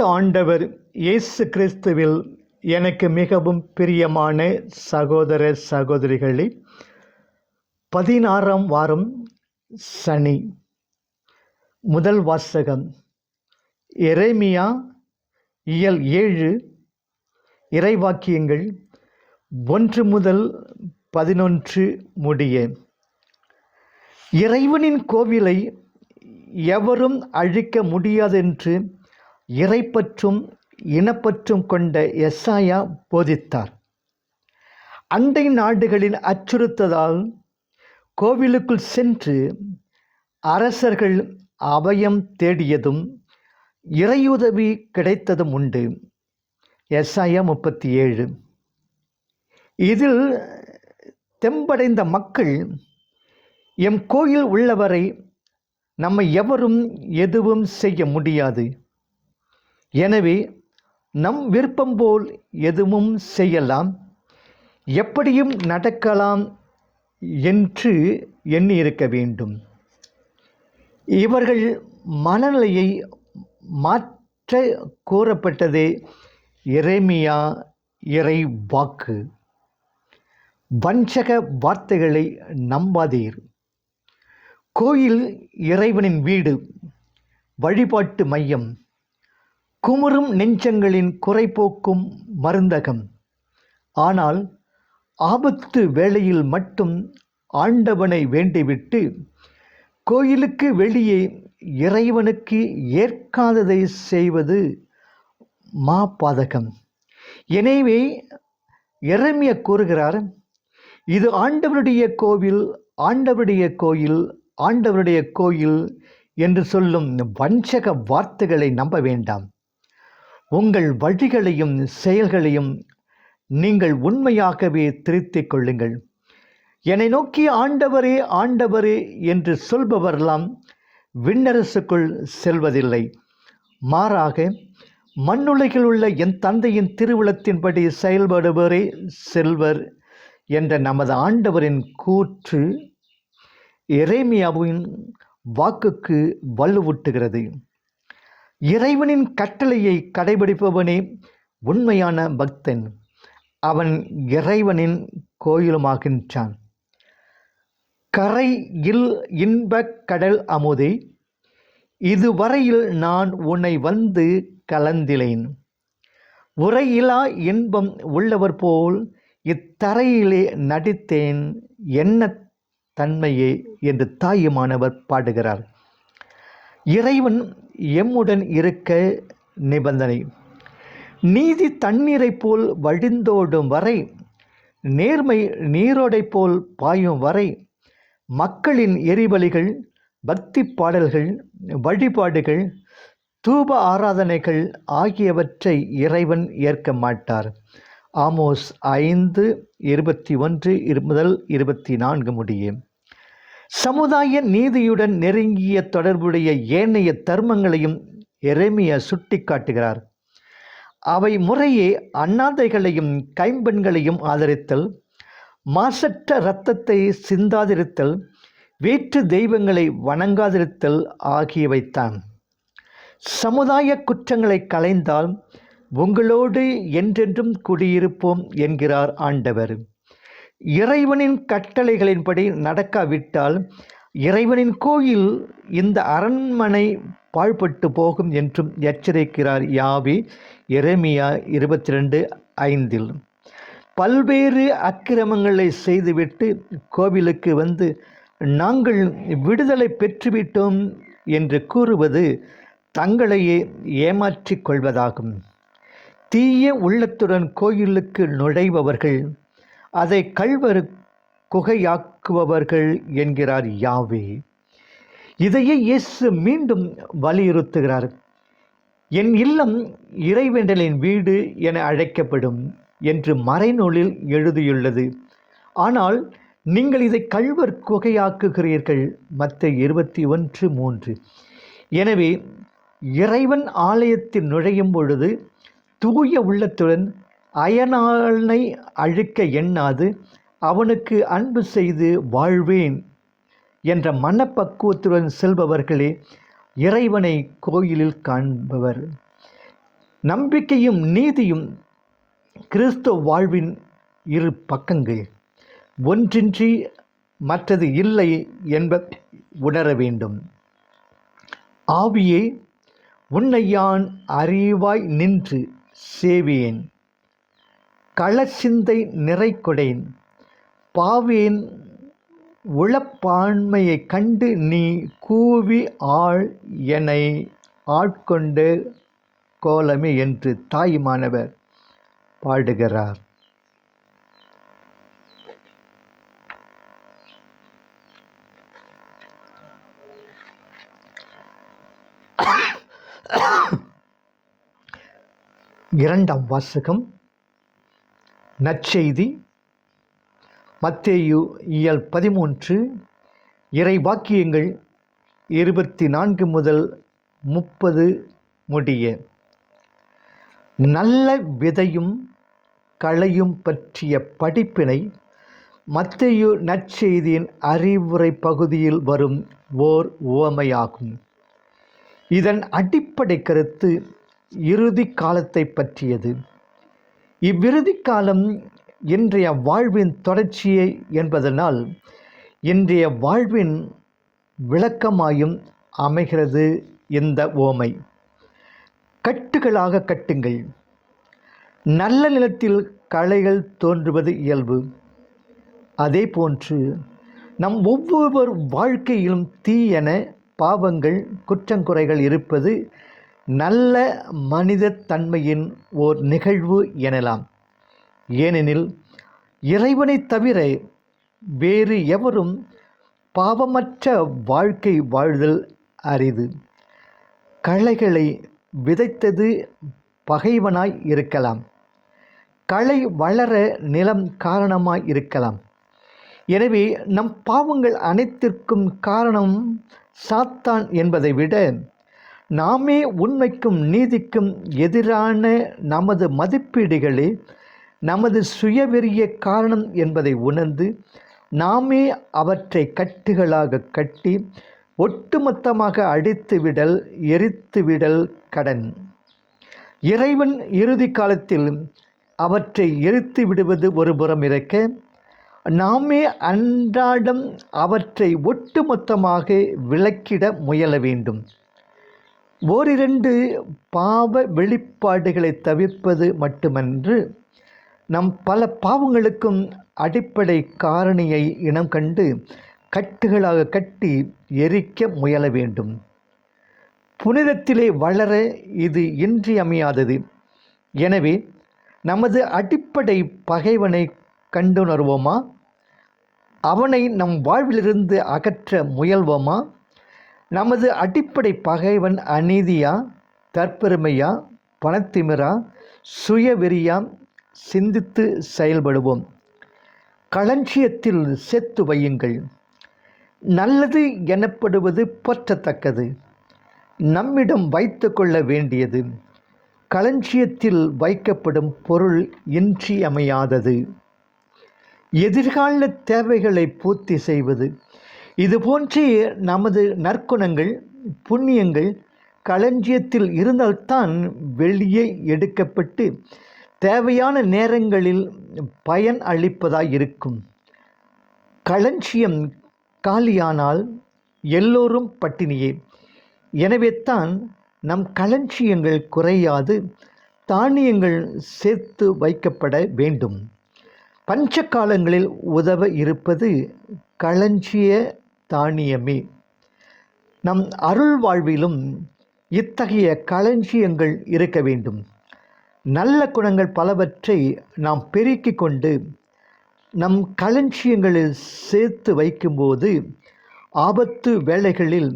கிறிஸ்து ஆண்டவர் இயேசு கிறிஸ்துவில் எனக்கு மிகவும் பிரியமான சகோதர சகோதரிகளே பதினாறாம் வாரம் சனி முதல் வாசகம் எரேமியா இயல் ஏழு இறைவாக்கியங்கள் ஒன்று முதல் பதினொன்று முடிய. இறைவனின் கோவிலை எவரும் அழிக்க முடியாதென்று இறைப்பற்றும் இனப்பற்றும் கொண்ட எஸ்ஸாயா போதித்தார். அண்டை நாடுகளின் அச்சுறுத்ததால் கோவிலுக்குள் சென்று அரசர்கள் அபயம் தேடியதும் இறையுதவி கிடைத்ததும் உண்டு. எஸ்ஐயா முப்பத்தி ஏழு இதில் தெம்படைந்த மக்கள் எம் கோயில் உள்ளவரை நம்மை எவரும் எதுவும் செய்ய முடியாது. எனவே நம் விருப்பம் போல் எதுவும் செய்யலாம் எப்படியும் நடக்கலாம் என்று எண்ணியிருக்க வேண்டும். இவர்கள் மனநிலையை மாற்ற கூறப்பட்டதே இறைமையா இறை வாக்கு வஞ்சக வார்த்தைகளை நம்பாதீர். கோயில் இறைவனின் வீடு வழிபாட்டு மையம் குமுறும் நெஞ்சங்களின் குறைபோக்கும் மருந்தகம். ஆனால் ஆபத்து வேளையில் மட்டும் ஆண்டவனை வேண்டிவிட்டு கோயிலுக்கு வெளியே இறைவனுக்கு ஏற்காததை செய்வது மாபாதகம். எனவே இறைமைய கூறுகிறார் இது ஆண்டவருடைய கோவில் ஆண்டவருடைய கோயில் ஆண்டவருடைய கோயில் என்று சொல்லும் வஞ்சக வார்த்தைகளை நம்ப வேண்டாம். உங்கள் வழிகளையும் செயல்களையும் நீங்கள் உண்மையாகவே திருத்திக் கொள்ளுங்கள். என்னை நோக்கி ஆண்டவரே ஆண்டவரே என்று சொல்பவரெல்லாம் விண்ணரசுக்குள் செல்வதில்லை. மாறாக மண்ணுலகில் உள்ள என் தந்தையின் திருவிழத்தின்படி செயல்படுவரே செல்வர் என்ற நமது ஆண்டவரின் கூற்று எரேமியாவின் வாக்குக்கு வலுவூட்டுகிறது. இறைவனின் கட்டளையை கடைபிடிப்பவனே உண்மையான பக்தன். அவன் இறைவனின் கோயிலுமாகின்றான். கரையில் இன்பக் கடல் அமுதே இதுவரையில் நான் உன்னை வந்து கலந்திலேன். உரையிலா இன்பம் உள்ளவர் போல் இத்தரையிலே நடித்தேன் என்ன தன்மையே? என்று தாயுமானவர் பாடுகிறார். இறைவன் எம்முடன் இருக்க நிபந்தனை. நீதி தண்ணீரை போல் வழிந்தோடும் வரை நேர்மை நீரோடை போல் பாயும் வரை மக்களின் எரிபலிகள் பக்தி பாடல்கள் வழிபாடுகள் தூப ஆராதனைகள் ஆகியவற்றை இறைவன் ஏற்க மாட்டார். ஆமோஸ் ஐந்து இருபத்தி ஒன்று முதல் இருபத்தி நான்கு முடியும் சமுதாய நீதியுடன் நெருங்கிய தொடர்புடைய ஏனைய தர்மங்களையும் எரேமியா சுட்டி காட்டுகிறார் அவை முறையே அண்ணாதைகளையும் கைம்பெண்களையும் ஆதரித்தல் மாசற்ற இரத்தத்தை சிந்தாதிருத்தல் வேற்று தெய்வங்களை வணங்காதிருத்தல் ஆகியவைத்தான். சமுதாய குற்றங்களை களைந்தால் உங்களோடு என்றென்றும் குடியிருப்போம் என்கிறார் ஆண்டவர். இறைவனின் கட்டளைகளின்படி நடக்காவிட்டால் இறைவனின் கோயில் இந்த அரண்மனை பாழ்பட்டு போகும் என்றும் எச்சரிக்கிறார் யாவி இறைமியா இருபத்தி ரெண்டு ஐந்தில். பல்வேறு அக்கிரமங்களை செய்துவிட்டு கோவிலுக்கு வந்து நாங்கள் விடுதலை பெற்றுவிட்டோம் என்று கூறுவது தங்களையே ஏமாற்றிக் கொள்வதாகும். தீய உள்ளத்துடன் கோயிலுக்கு நுழைபவர்கள் அதை கல்வர் குகையாக்குபவர்கள் என்கிறார் யாவே. இதையே இயேசு மீண்டும் வலியுறுத்துகிறார். என் இல்லம் இறைவேண்டலின் வீடு என அழைக்கப்படும் என்று மறைநூலில் எழுதியுள்ளது. ஆனால் நீங்கள் இதை கல்வர் குகையாக்குகிறீர்கள். மற்ற இருபத்தி ஒன்று மூன்று. எனவே இறைவன் ஆலயத்தில் நுழையும் பொழுது தூய உள்ளத்துடன் அயனாளனை அழிக்க எண்ணாது அவனுக்கு அன்பு செய்து வாழ்வேன் என்ற மனப்பக்குவத்துடன் செல்பவர்களே இறைவனை கோயிலில் காண்பவர். நம்பிக்கையும் நீதியும் கிறிஸ்துவ வாழ்வின் இரு பக்கங்கள். ஒன்றின்றி மற்றது இல்லை என்ப உணர வேண்டும். ஆவியே உன்னை யான் அறிவாய் நின்று சேவியேன் களச்சிந்தை நிறைகொடேன். பாவேன் உளப்பான்மையைக் கண்டு நீ கூவி ஆள் என்னை ஆட்கொண்டு கோலமே என்று தாயுமானவர் பாடுகிறார். இரண்டாம் வாசகம் நற்செய்தி மத்தேயு இயல் பதிமூன்று இறை வாக்கியங்கள் இருபத்தி நான்கு முதல் முப்பது முடிய. நல்ல விதையும் களையும் பற்றிய படிப்பினை மத்தேயு நற்செய்தியின் அறிவுரை பகுதியில் வரும் ஓர் உவமையாகும். இதன் அடிப்படை கருத்து இறுதி காலத்தை பற்றியது. இவ்விறுதி காலம் இன்றைய வாழ்வின் தொடர்ச்சியை என்பதனால் இன்றைய வாழ்வின் விளக்கமாயும் அமைகிறது இந்த ஓமை. கட்டுகளாக கட்டுங்கள். நல்ல நிலத்தில் களைகள் தோன்றுவது இயல்பு. அதே போன்று நம் ஒவ்வொரு வாழ்க்கையிலும் தீயென பாவங்கள் குற்றங்குறைகள் இருப்பது நல்ல மனித தன்மையின் ஓர் நிகழ்வு எனலாம். ஏனெனில் இறைவனை தவிர வேறு எவரும் பாவமற்ற வாழ்க்கை வாழ்தல் அரிது. களைகளை விதைத்தது பகைவனாய் இருக்கலாம். களை வளர நிலம் காரணமாய் இருக்கலாம். எனவே நம் பாவங்கள் அனைத்திற்கும் காரணம் சாத்தான் என்பதை விட நாமே உண்மைக்கும் நீதிக்கும் எதிரான நமது மதிப்பீடுகளே நமது சுயவெறிய காரணம் என்பதை உணர்ந்து நாமே அவற்றை கட்டுகளாக கட்டி ஒட்டுமொத்தமாக அடித்துவிடல் எரித்துவிடல் கடன். இறைவன் இறுதி காலத்தில் அவற்றை எரித்து விடுவது ஒரு புறம் இருக்க நாமே அன்றாடம் அவற்றை ஒட்டுமொத்தமாக விளக்கிட முயல வேண்டும். ஓரிரண்டு பாவ வெளிப்பாடுகளை தவிர்ப்பது மட்டுமன்று நம் பல பாவங்களுக்கும் அடிப்படை காரணியை இனம் கண்டு கட்டுகளாக கட்டி எரிக்க முயல வேண்டும். புனிதத்திலே வளர இது இன்றியமையாதது. எனவே நமது அடிப்படை பகைவனை கண்டுணர்வோமா? அவனை நம் வாழ்விலிருந்து அகற்ற முயல்வோமா? நமது அடிப்படை பகைவன் அநீதியா தற்பெருமையா பணத்திமிரா சுயவெறியா சிந்தித்து செயல்படுவோம். களஞ்சியத்தில் செத்து வையுங்கள். நல்லது எனப்படுவது போற்றத்தக்கது. நம்மிடம் வைத்து கொள்ள வேண்டியது. களஞ்சியத்தில் வைக்கப்படும் பொருள் இன்றியமையாதது. எதிர்கால தேவைகளை பூர்த்தி செய்வது இது போன்று நமது நற்குணங்கள் புண்ணியங்கள் களஞ்சியத்தில் இருந்தால்தான் வெளியே எடுக்கப்பட்டு தேவையான நேரங்களில் பயன் அளிப்பதாய் இருக்கும். களஞ்சியம் காலியானால் எல்லோரும் பட்டினியே. எனவே தான் நம் களஞ்சியங்கள் குறையாது தானியங்கள் சேர்த்து வைக்கப்பட வேண்டும். பஞ்ச காலங்களில் உதவ இருப்பது களஞ்சிய தானியமே. நம் அருள் வாழ்விலும் இத்தகைய களஞ்சியங்கள் இருக்க வேண்டும். நல்ல குணங்கள் பலவற்றை நாம் பெருக்கிக் கொண்டு நம் களஞ்சியங்களில் சேர்த்து வைக்கும்போது ஆபத்து வேளைகளில்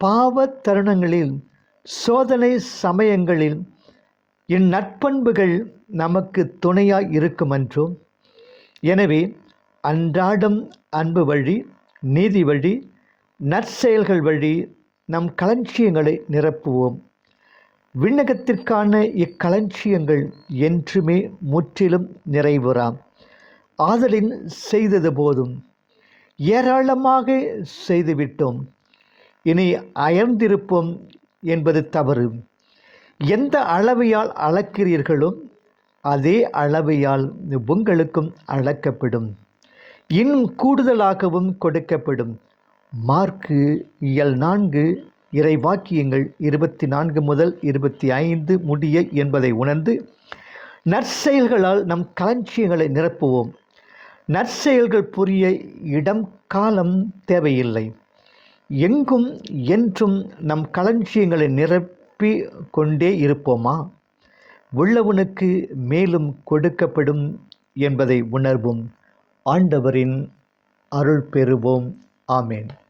பாவ தருணங்களில் சோதனை சமயங்களில் இந்நற்பண்புகள் நமக்கு துணையாய் இருக்குமன்றோ? எனவே அன்றாடம் அன்பு வழி நீதி வழி நற்செயல்கள் வழி நம் களஞ்சியங்களை நிரப்புவோம். விண்ணகத்திற்கான இக்களஞ்சியங்கள் என்றுமே முற்றிலும் நிறைவுறாம். ஆதலின் செய்தது போதும். ஏராளமாக செய்துவிட்டோம். இனி அயர்ந்திருப்போம் என்பது தவறு. எந்த அளவையால் அளக்கிறீர்களோ அதே அளவையால் உங்களுக்கும் அளக்கப்படும். இன்னும் கூடுதலாகவும் கொடுக்கப்படும். மார்க்கு இயல் நான்கு இறைவாக்கியங்கள் இருபத்தி நான்கு முதல் இருபத்தி ஐந்து முடிய என்பதை உணர்ந்து நற்செயல்களால் நம் களஞ்சியங்களை நிரப்புவோம். நற்செயல்கள் புரிய இடம் காலம் தேவையில்லை. எங்கும் என்றும் நம் களஞ்சியங்களை நிரப்பி கொண்டே இருப்போமா? உள்ளவனுக்கு மேலும் கொடுக்கப்படும் என்பதை உணர்வோம். ஆண்டவரின் அருள் பெறுவோம். ஆமேன்.